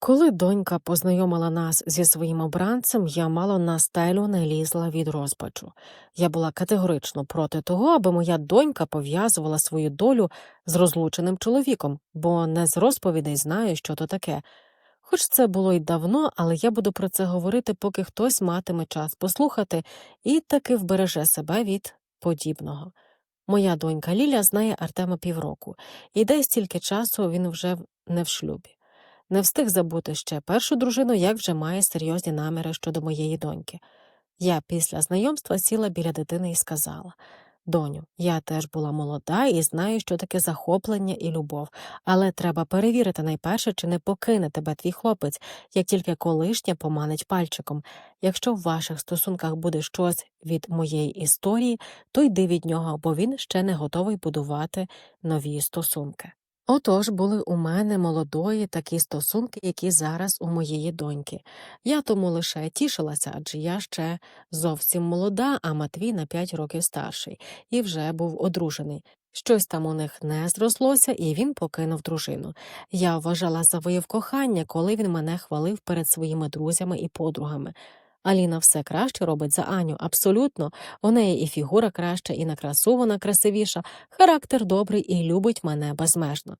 Коли донька познайомила нас зі своїм обранцем, я мало на стелю не лізла від розпачу. Я була категорично проти того, аби моя донька пов'язувала свою долю з розлученим чоловіком, бо не з розповідей знаю, що то таке. Хоч це було й давно, але я буду про це говорити, поки хтось матиме час послухати і таки вбереже себе від подібного. Моя донька Ліля знає Артема півроку, і десь стільки часу він вже не в шлюбі. Не встиг забути ще першу дружину, як вже має серйозні наміри щодо моєї доньки. Я після знайомства сіла біля дитини і сказала Доню, я теж була молода і знаю, що таке захоплення і любов, але треба перевірити найперше, чи не покине тебе твій хлопець, як тільки колишня поманить пальчиком. Якщо в ваших стосунках буде щось від моєї історії, то йди від нього, бо він ще не готовий будувати нові стосунки. Отож були у мене молодої такі стосунки, які зараз у моєї доньки. Я тому лише тішилася, адже я ще зовсім молода, а Матвій на п'ять років старший, і вже був одружений. Щось там у них не зрослося, і він покинув дружину. Я вважала завоїв кохання, коли він мене хвалив перед своїми друзями і подругами. Аліна все краще робить за Аню, абсолютно. У неї і фігура краща, і на красу вона красивіша, характер добрий і любить мене безмежно.